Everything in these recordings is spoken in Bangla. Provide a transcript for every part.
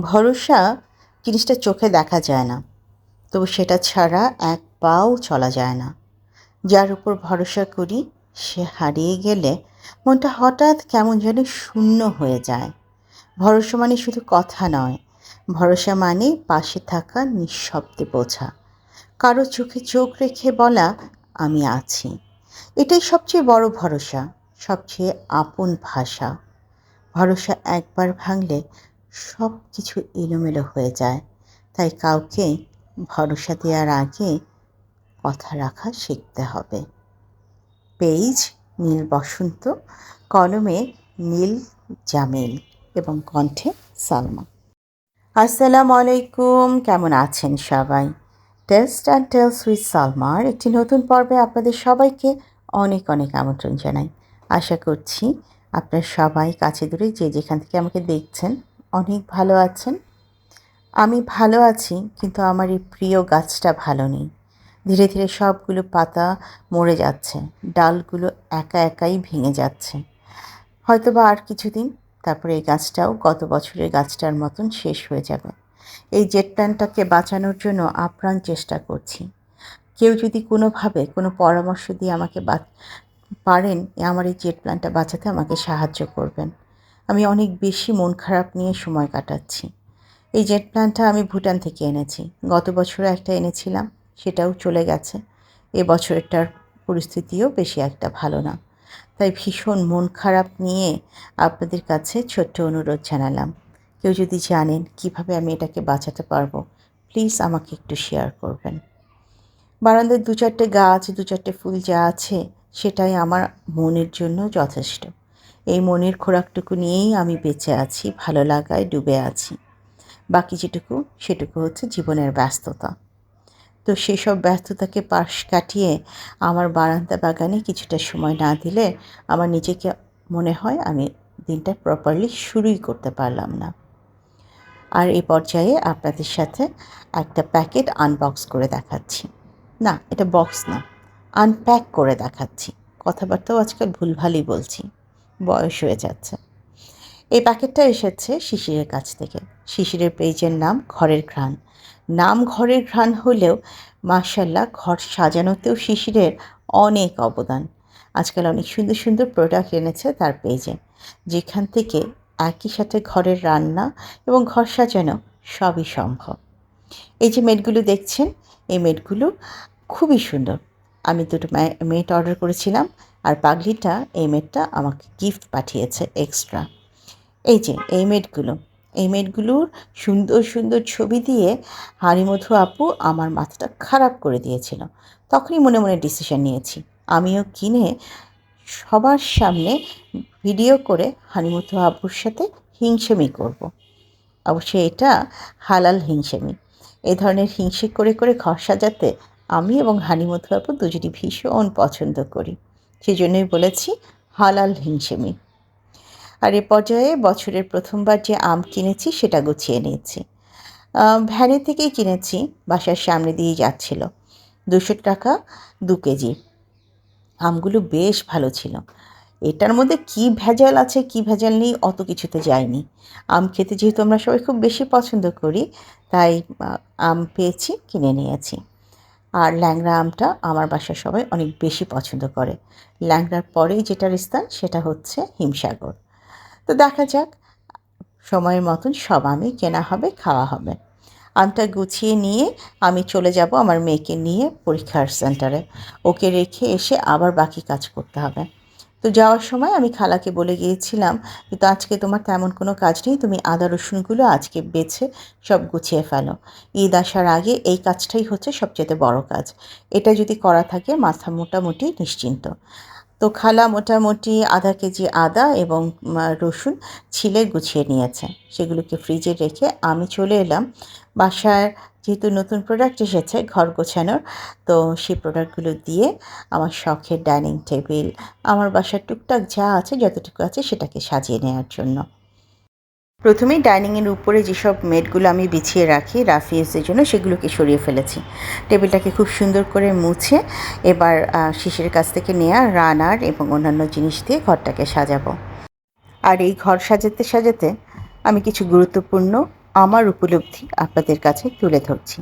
ভরসা জিনিসটা চোখে দেখা যায় না। তবু সেটা ছাড়া এক পাও চলা যায় না। যার উপর ভরসা করি, সে হারিয়ে গেলে মনটা হঠাৎ কেমন যেন শূন্য হয়ে যায়। ভরসা মানে শুধু কথা নয়। ভরসা মানে পাশে থাকা নিঃশব্দে বোঝা। কারও চোখে চোখ রেখে বলা, আমি আছি। এটাই সবচেয়ে বড় ভরসা, সবচেয়ে আপন ভাষা। ভরসা একবার ভাঙলে সব কিছু এলোমেলো হয়ে যায়। তাই কাউকে ভরসা দেওয়ার আগে কথা রাখা শিখতে হবে। পেইজ, নীল বসন্ত, কলমে নীল জামিল এবং কণ্ঠে সালমা। আসসালামু আলাইকুম কেমন আছেন সবাই? টেস্ট অ্যান্ড টেলস উইথ সালমার একটি নতুন পর্বে আপনাদের সবাইকে অনেক অনেক আমন্ত্রণ জানাই। আশা করছি আপনার সবাই কাছে দূরে যে যেখান থেকে আমাকে দেখছেন অনেক ভালো আছেন। আমি ভালো আছি, কিন্তু আমার এই প্রিয় গাছটা ভালো নেই। ধীরে ধীরে সবগুলো পাতা মরে যাচ্ছে, ডালগুলো একা একাই ভেঙে যাচ্ছে। হয়তো বা আর কিছুদিন, তারপরে এই গাছটাও গত বছরের গাছটার মতন শেষ হয়ে যাবে। এই জেট প্ল্যানটাকে বাঁচানোর জন্য আপ্রাণ চেষ্টা করছি। কেউ যদি কোনোভাবে কোনো পরামর্শ দিয়ে আমাকে বা, পারেন, আমার এই জেট প্ল্যানটা বাঁচাতে আমাকে সাহায্য করবেন। আমি অনেক বেশি মন খারাপ নিয়ে সময় কাটাচ্ছি। এই জেট প্ল্যানটা আমি ভুটান থেকে এনেছি। গত বছরও একটা এনেছিলাম, সেটাও চলে গেছে। এ বছরেরটার পরিস্থিতিও বেশি একটা ভালো না। তাই ভীষণ মন খারাপ নিয়ে আপনাদের কাছে ছোট্ট অনুরোধ জানালাম। কেউ যদি জানেন কীভাবে আমি এটাকে বাঁচাতে পারব, প্লিজ আমাকে একটু শেয়ার করবেন। বারান্দায় দু চারটে গাছ, দু চারটে ফুল যা আছে, সেটাই আমার মনের জন্য যথেষ্ট। এই মনের খোরাকটুকু নিয়েই আমি বেঁচে আছি, ভালো লাগায় ডুবে আছি। বাকি যেটুকু, সেটুকু হচ্ছে জীবনের ব্যস্ততা। তো সেসব ব্যস্ততাকে পাশ কাটিয়ে আমার বারান্দা বাগানে কিছুটা সময় না দিলে আমার নিজেকে মনে হয় আমি দিনটা প্রপারলি শুরুই করতে পারলাম না। আর এই পর্যায়ে আপনাদের সাথে একটা প্যাকেট আনবক্স করে দেখাচ্ছি। না, এটা বক্স না আনপ্যাক করে দেখাচ্ছি। কথাবার্তাও আজকাল ভুলভালই বলছি। বয়স হয়ে যাচ্ছে। এই প্যাকেটটা এসেছে শিশিরের কাছ থেকে। শিশিরের পেজের নাম ঘরের ঘ্রাণ। নাম ঘরের ঘ্রাণ হলেও মার্শাল্লাহ ঘর সাজানোতেও শিশিরের অনেক অবদান। আজকাল অনেক সুন্দর সুন্দর প্রোডাক্ট এনেছে তার পেজে। যেখান থেকে একই সাথে ঘরের রান্না এবং ঘর সাজানো সবই সম্ভব। এই যে মেটগুলো দেখছেন, এই মেটগুলো খুবই সুন্দর। আমি দুটো মেট অর্ডার করেছিলাম। আর পাগলিটা এই মেটটা আমাকে গিফট পাঠিয়েছে এক্সট্রা এই যে, এই মেটগুলো এই মেটগুলোর সুন্দর সুন্দর ছবি দিয়ে হারিমধু আপু আমার মাথাটা খারাপ করে দিয়েছিল। তখনই মনে মনে ডিসিশন নিয়েছি। আমিও কিনে সবার সামনে ভিডিও করে হানিমধু আপুর সাথে হিংসেমি করব। অবশ্যই এটা হালাল হিংসেমি। এ ধরনের হিংসে করে করে ঘর সাজাতে আমি এবং হানিমধু আপু দুজনই ভীষণ পছন্দ করি। সেই জন্যই বলেছি, হালাল হিংসেমি আর এ পর্যায়ে বছরের প্রথমবার যে আম কিনেছি, সেটা গুছিয়ে নিয়েছি। ভ্যানে থেকেই কিনেছি, বাসার সামনে দিয়েই যাচ্ছিল। দুশো টাকা দু কেজি। আমগুলো বেশ ভালো ছিল। এটার মধ্যে কি ভেজাল আছে, কি ভেজাল নেই, অত কিছুতে যায়নি। আম খেতে যেহেতু আমরা সবাই খুব বেশি পছন্দ করি, তাই আম পেয়েছি, কিনে নিয়েছি। আর ল্যাংড়া আমটা আমার বাসার সবাই অনেক বেশি পছন্দ করে। ল্যাংড়ার পরেই যেটার স্থান সেটা হচ্ছে হিমসাগর। তো দেখা যাক, সময়ের মতন সব আমি কেনা হবে, খাওয়া হবে। আমটা গুছিয়ে নিয়ে আমি চলে যাব আমার মেয়েকে নিয়ে পরীক্ষার সেন্টারে। ওকে রেখে এসে আবার বাকি কাজ করতে হবে। তো যাওয়ার সময় আমি খালাকে বলে গিয়েছিলাম কিন্তু আজকে তোমার তেমন কোনো কাজ নেই, তুমি আদা রসুনগুলো আজকে বেছে সব গুছিয়ে ফেলো। ঈদ আসার আগে এই কাজটাই হচ্ছে সবচেয়ে বড় কাজ। এটা যদি করা থাকে, মাথা মোটামুটি নিশ্চিন্ত। তো খালা মোটামুটি আধা কেজি আদা এবং রসুন ছিলে গুছিয়ে নিয়েছে। সেগুলোকে ফ্রিজে রেখে আমি চলে এলাম। বাসার যেহেতু নতুন প্রোডাক্ট এসেছে ঘর গোছানোর, তো সেই প্রোডাক্টগুলো দিয়ে আমার শখের ডাইনিং টেবিল আমার বাসার টুকটাক যা আছে, যতটুকু আছে সেটাকে সাজিয়ে নেওয়ার জন্য। প্রথমেই ডাইনিংয়ের উপরে যেসব মেটগুলো আমি বিছিয়ে রাখি রাফিয়েসের জন্য, সেগুলোকে সরিয়ে ফেলেছি। টেবিলটাকে খুব সুন্দর করে মুছে এবার শিশের কাছ থেকে নেওয়া রানার এবং অন্যান্য জিনিস দিয়ে ঘরটাকে সাজাবো। আর এই ঘর সাজাতে সাজাতে আমি কিছু গুরুত্বপূর্ণ আমার উপলব্ধি আপনাদের কাছে তুলে ধরছি।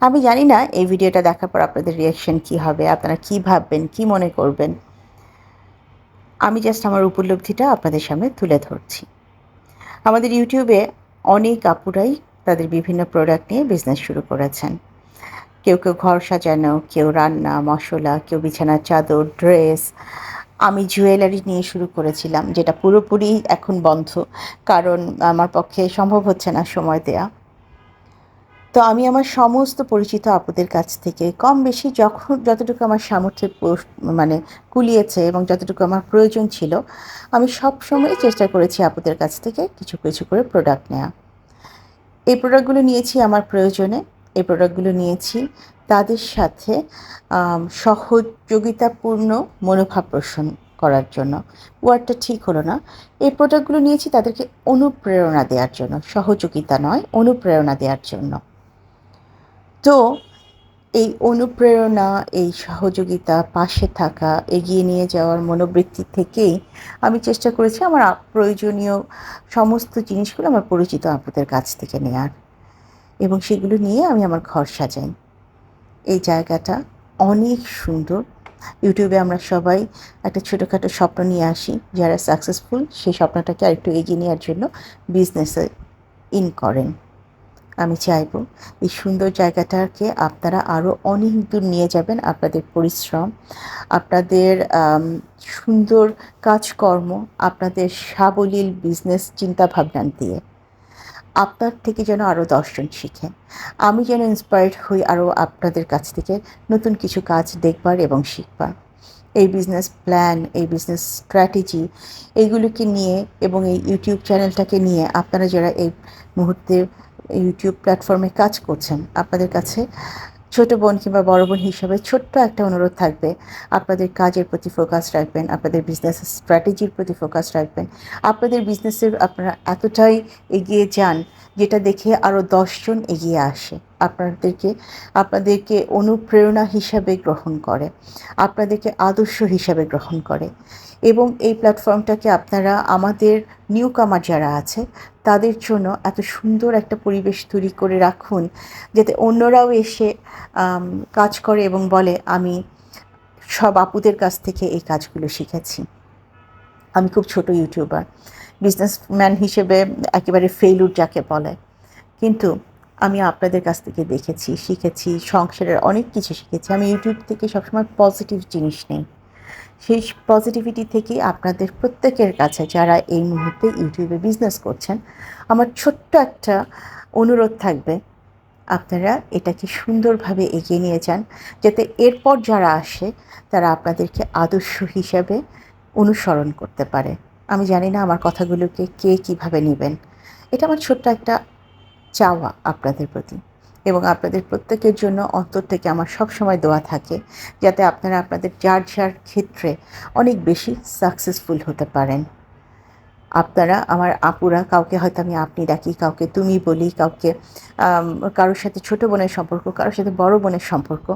আমি জানি না এই ভিডিওটা দেখার পর আপনাদের রিয়াকশন কী হবে, আপনারা কী ভাববেন, কী মনে করবেন। আমি জাস্ট আমার উপলব্ধিটা আপনাদের সামনে তুলে ধরছি। আমাদের ইউটিউবে অনেক আপুরাই তাদের বিভিন্ন প্রোডাক্ট নিয়ে বিজনেস শুরু করেছেন। কেউ কেউ ঘর সাজানো, কেউ রান্না, মশলা, কেউ বিছানার চাদর ড্রেস আমি জুয়েলারি নিয়ে শুরু করেছিলাম, যেটা পুরোপুরি এখন বন্ধ, কারণ আমার পক্ষে সম্ভব হচ্ছে না সময় দেয়া। তো আমি আমার সমস্ত পরিচিত আপুদের কাছ থেকে কম বেশি যখন, যতটুকু আমার সামর্থ্যে মানে কুলিয়েছে এবং যতটুকু আমার প্রয়োজন ছিল, আমি সব সময় চেষ্টা করেছি আপুদের কাছ থেকে কিছু কিছু করে প্রোডাক্ট নেওয়া এই প্রোডাক্টগুলো নিয়েছি আমার প্রয়োজনে। এই প্রোডাক্টগুলো নিয়েছি। তাদের সাথে সহযোগিতাপূর্ণ মনোভাব পোষণ করার জন্য। ওয়ার্ডটা ঠিক হলো না। এই প্রোডাক্টগুলো নিয়েছি তাদেরকে অনুপ্রেরণা দেওয়ার জন্য। সহযোগিতা নয়, অনুপ্রেরণা দেওয়ার জন্য। তো, এই অনুপ্রেরণা, এই সহযোগিতা, পাশে থাকা, এগিয়ে নিয়ে যাওয়ার মনোবৃত্তি থেকেই আমি চেষ্টা করেছি আমার প্রয়োজনীয় সমস্ত জিনিসগুলো আমার পরিচিত আপুদের কাছ থেকে নেয়ার। এবং সেগুলো নিয়ে আমি আমার ঘর সাজাই। এই জায়গাটা অনেক সুন্দর। ইউটিউবে আমরা সবাই একটা ছোটোখাটো স্বপ্ন নিয়ে আসি, যারা সাকসেসফুল সেই স্বপ্নটাকে আরেকটু এগিয়ে নেওয়ার জন্য বিজনেসে ইন করেন। আমি চাইব এই সুন্দর জায়গাটাকে আপনারা আরও অনেক দূর নিয়ে যাবেন, আপনাদের পরিশ্রম, আপনাদের সুন্দর কাজকর্ম, আপনাদের সাবলীল বিজনেস চিন্তাভাবনা দিয়ে। আপনার থেকে যেন আরও দশজন শিখে আমি যেন ইন্সপায়ার্ড হই আরও আপনাদের কাছ থেকে নতুন কিছু কাজ দেখবার এবং শিখবার। এই বিজনেস প্ল্যান এই বিজনেস স্ট্র্যাটেজি এইগুলোকে নিয়ে এবং এই ইউটিউব চ্যানেলটাকে নিয়ে আপনারা যারা এই মুহূর্তে ইউটিউব প্ল্যাটফর্মে কাজ করছেন, আপনাদের কাছে ছোট বোন কিংবা বড় বোন হিসাবে ছোট্ট একটা অনুরোধ থাকবে। আপনাদের কাজের প্রতি ফোকাস রাখবেন, আপনাদের বিজনেস স্ট্র্যাটেজির প্রতি ফোকাস রাখবেন। আপনাদের বিজনেসের আপনারা এতটাই এগিয়ে যান, যেটা দেখে আরও দশজন এগিয়ে আসে। আপনাদেরকে আপনাদেরকে অনুপ্রেরণা হিসাবে গ্রহণ করে, আপনাদেরকে আদর্শ হিসাবে গ্রহণ করে। এবং এই প্ল্যাটফর্মটাকে আপনারা, আমাদের নিউ কামার যারা আছে, তাদের জন্য এত সুন্দর একটা পরিবেশ তৈরি করে রাখুন, যাতে অন্যরাও এসে কাজ করে এবং বলে, আমি সব আপুদের কাছ থেকে এই কাজগুলো শিখেছি। আমি খুব ছোট ইউটিউবার। বিজনেসম্যান হিসেবে একেবারে ফেইলুর যাকে বলে। কিন্তু আমি আপনাদের কাছ থেকে দেখেছি, শিখেছি, সংসারের অনেক কিছু শিখেছি। আমি ইউটিউব থেকে সবসময় পজিটিভ জিনিস নেই। সেই পজিটিভিটি থেকে আপনাদের প্রত্যেকের কাছে যারা এই মুহূর্তে ইউটিউবে বিজনেস করছেন, আমার ছোট্ট একটা অনুরোধ থাকবে, আপনারা এটাকে সুন্দরভাবে এগিয়ে নিয়ে যান, যাতে এরপর যারা আসে, তারা আপনাদেরকে আদর্শ হিসাবে অনুসরণ করতে পারে। আমি জানি না আমার কথাগুলোকে কে কীভাবে নেবেন। এটা আমার ছোট্ট একটা চাওয়া আপনাদের প্রতি এবং আপনাদের প্রত্যেকের জন্য অন্তর থেকে আমার সব সময় দোয়া থাকে যাতে আপনারা আপনাদের যার যার ক্ষেত্রে অনেক বেশি সাকসেসফুল হতে পারেন। আপনারা আমার আপুরা, কাউকে হয়তো আমি আপনি ডাকি, কাউকে তুমি বলি, কাউকে কারোর সাথে ছোট বোনের সম্পর্ক, কারোর সাথে বড় বোনের সম্পর্ক,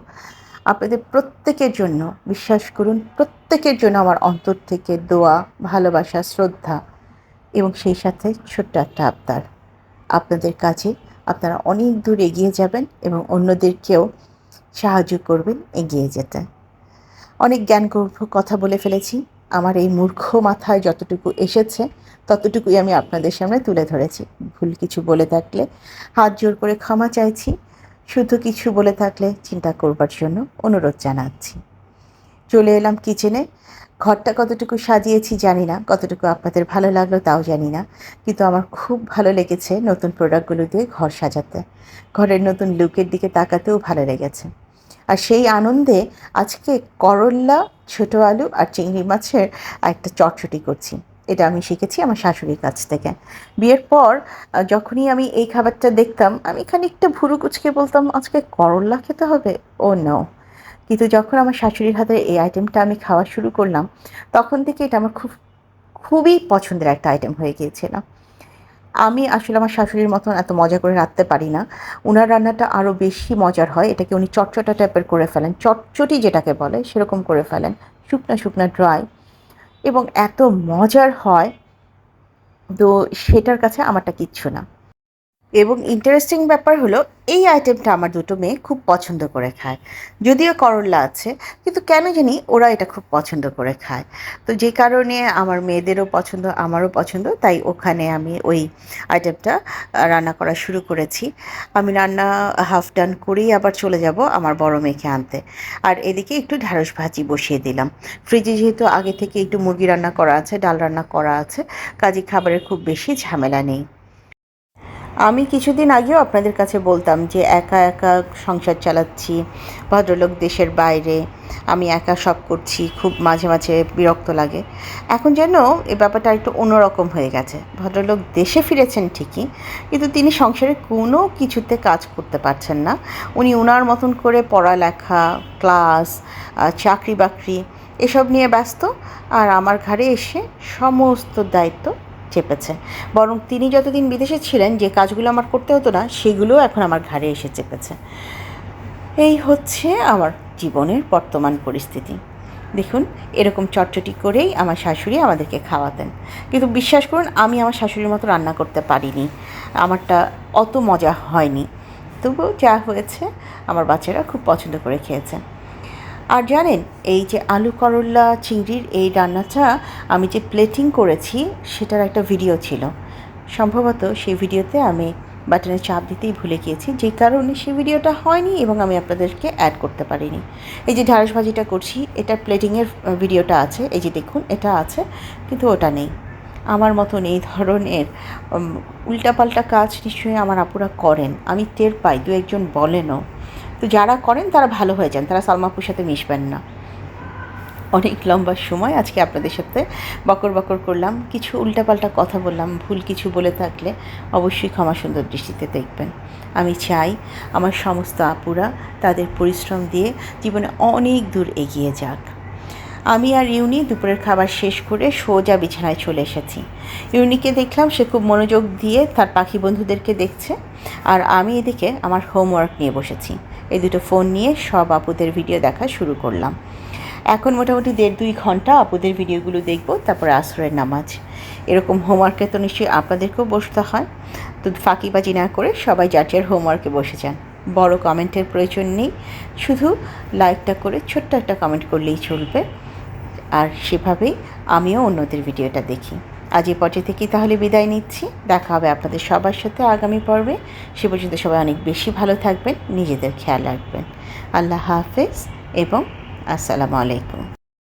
আপনাদের প্রত্যেকের জন্য, বিশ্বাস করুন, প্রত্যেকের জন্য আমার অন্তর থেকে দোয়া, ভালোবাসা, শ্রদ্ধা এবং সেই সাথে ছোট্ট একটা আবদার। আপনাদের কাছে আপনারা অনেক দূর এগিয়ে যাবেন এবং অন্যদেরকেও সাহায্য করবেন এগিয়ে যেতে। অনেক জ্ঞান কথা বলে ফেলেছি। আমার এই মূর্খ মাথায় যতটুকু এসেছে, ততটুকুই আমি আপনাদের সামনে তুলে ধরেছি। ভুল কিছু বলে থাকলে হাত জোর করে ক্ষমা চাইছি। শুধু কিছু বলে থাকলে চিন্তা করবার জন্য অনুরোধ জানাচ্ছি। চলে এলাম কিচেনে ঘরটা কতটুকু সাজিয়েছি জানি না, কতটুকু আপনাদের ভালো লাগল তাও জানি না। কিন্তু আমার খুব ভালো লেগেছে নতুন প্রোডাক্টগুলো দিয়ে ঘর সাজাতে। ঘরের নতুন লুকের দিকে তাকাতেও ভালো লেগেছে। আর সেই আনন্দে আজকে করল্লা ছোটো আলু আর চিংড়ি মাছের একটা চটচটি করছি। এটা আমি শিখেছি আমার শাশুড়ির কাছ থেকে। বিয়ের পর যখনই আমি এই খাবারটা দেখতাম, আমি খানিকটা ভুরু কুচকে বলতাম, আজকে করল্লা খেতে হবে? ও নাও কিন্তু যখন আমার শাশুড়ির হাতে এই আইটেমটা আমি খাওয়া শুরু করলাম, তখন থেকে এটা আমার খুব, খুবই পছন্দের একটা আইটেম হয়ে গিয়েছিল। আমি আসলে আমার শাশুড়ির মতন এত মজা করে রাখতে পারি না। ওনার রান্নাটা আরও বেশি মজার হয়। এটাকে উনি চটচটা টাইপের করে ফেলেন। চটচটি যেটাকে বলে, সেরকম করে ফেলেন। শুকনা শুকনা ড্রাই এবং এত মজার হয়, তো সেটার কাছে আমারটা কিচ্ছু না। এবং ইন্টারেস্টিং ব্যাপার হলো, এই আইটেমটা আমার দুটো মেয়ে খুব পছন্দ করে খায়। যদিও করল্লা আছে, কিন্তু কেন জানি ওরা এটা খুব পছন্দ করে খায়। তো যে কারণে আমার মেয়েদেরও পছন্দ, আমারও পছন্দ, তাই ওখানে আমি ওই আইটেমটা রান্না করা শুরু করেছি। আমি রান্না হাফ ডান করেই আবার চলে যাব আমার বড় মেয়েকে আনতে। আর এদিকে একটু ঢ্যাঁড়স ভাজি বসিয়ে দিলাম। ফ্রিজে যেহেতু আগে থেকে একটু মুরগি রান্না করা আছে, ডাল রান্না করা আছে, কাজে খাবারের খুব বেশি ঝামেলা নেই। আমি কিছুদিন আগেও আপনাদের কাছে বলতাম যে একা একা সংসার চালাচ্ছি, ভদ্রলোক দেশের বাইরে, আমি একা সব করছি, খুব মাঝে মাঝে বিরক্ত লাগে। এখন যেন এ ব্যাপারটা একটু অন্যরকম হয়ে গেছে। ভদ্রলোক দেশে ফিরেছেন ঠিকই, কিন্তু তিনি সংসারে কোনো কিছুতে কাজ করতে পারছেন না। উনি ওনার মতন করে পড়ালেখা, ক্লাস চাকরি বাকরি এসব নিয়ে ব্যস্ত। আর আমার ঘাড়ে এসে সমস্ত দায়িত্ব চেপেছে। বরং তিনি যতদিন বিদেশে ছিলেন, যে কাজগুলো আমার করতে হতো না সেগুলোও এখন আমার ঘাড়ে এসে চেপেছে। এই হচ্ছে আমার জীবনের বর্তমান পরিস্থিতি। দেখুন, এরকম চটচটি করেই আমার শাশুড়ি আমাদেরকে খাওয়াতেন। কিন্তু বিশ্বাস করুন, আমি আমার শাশুড়ির মতো রান্না করতে পারিনি। আমারটা অত মজা হয়নি। তবুও যা হয়েছে, আমার বাচ্চারা খুব পছন্দ করে খেয়েছে। আর জানেন, এই যে আলু করল্লা চিংড়ির এই রান্নাটা আমি যে প্লেটিং করেছি, সেটার একটা ভিডিও ছিল। সম্ভবত সেই ভিডিওতে আমি বাটনে চাপ দিতেই ভুলে গিয়েছি, যে কারণে সেই ভিডিওটা হয়নি এবং আমি আপনাদেরকে অ্যাড করতে পারিনি। এই যে ঢ্যাঁড়স ভাজিটা করছি এটা প্লেটিংয়ের ভিডিওটা আছে, এই যে দেখুন, এটা আছে, কিন্তু ওটা নেই। আমার মতন এই ধরনের উল্টাপাল্টা কাজ নিশ্চয়ই আমার আপুরা করেন। আমি টের পাই, দু একজন বলেনও। তো যারা করেন, তারা ভালো হয়ে যান। তারা সালমাপুর সাথে মিশবেন না। অনেক লম্বা সময় আজকে আপনাদের সাথে বকর বকর করলাম। কিছু উল্টাপাল্টা কথা বললাম, ভুল কিছু বলে থাকলে অবশ্যই ক্ষমা সুন্দর দৃষ্টিতে দেখবেন। আমি চাই আমার সমস্ত আপুরা তাদের পরিশ্রম দিয়ে জীবনে অনেক দূর এগিয়ে যাক। আমি আর ইউনি দুপুরের খাবার শেষ করে সোজা বিছানায় চলে এসেছি। ইউনিকে দেখলাম, সে খুব মনোযোগ দিয়ে তার পাখি বন্ধুদেরকে দেখছে। আর আমি এদিকে আমার হোমওয়ার্ক নিয়ে বসেছি। এই দুটো ফোন নিয়ে সব আপুদের ভিডিও দেখা শুরু করলাম। এখন মোটামুটি দেড় দুই ঘণ্টা আপুদের ভিডিওগুলো দেখব, তারপরে আশ্রয়ের নামাজ। এরকম হোমওয়ার্কে তো নিশ্চয়ই আপনাদেরকেও বসতে হয়। তো ফাঁকিবাজি না করে সবাই যার যার হোমওয়ার্কে বসে যান। বড় কমেন্টের প্রয়োজন নেই। শুধু লাইকটা করে ছোট্ট একটা কমেন্ট করলেই চলবে। আর সেভাবেই আমিও অন্যদের ভিডিওটা দেখি। আজ এই পর্যায়ে থেকেই তাহলে বিদায় নিচ্ছি। দেখা হবে আপনাদের সবার সাথে আগামী পর্বে। সে পর্যন্ত সবাই অনেক বেশি ভালো থাকবেন, নিজেদের খেয়াল রাখবেন। আল্লাহ হাফেজ এবং আসসালামু আলাইকুম।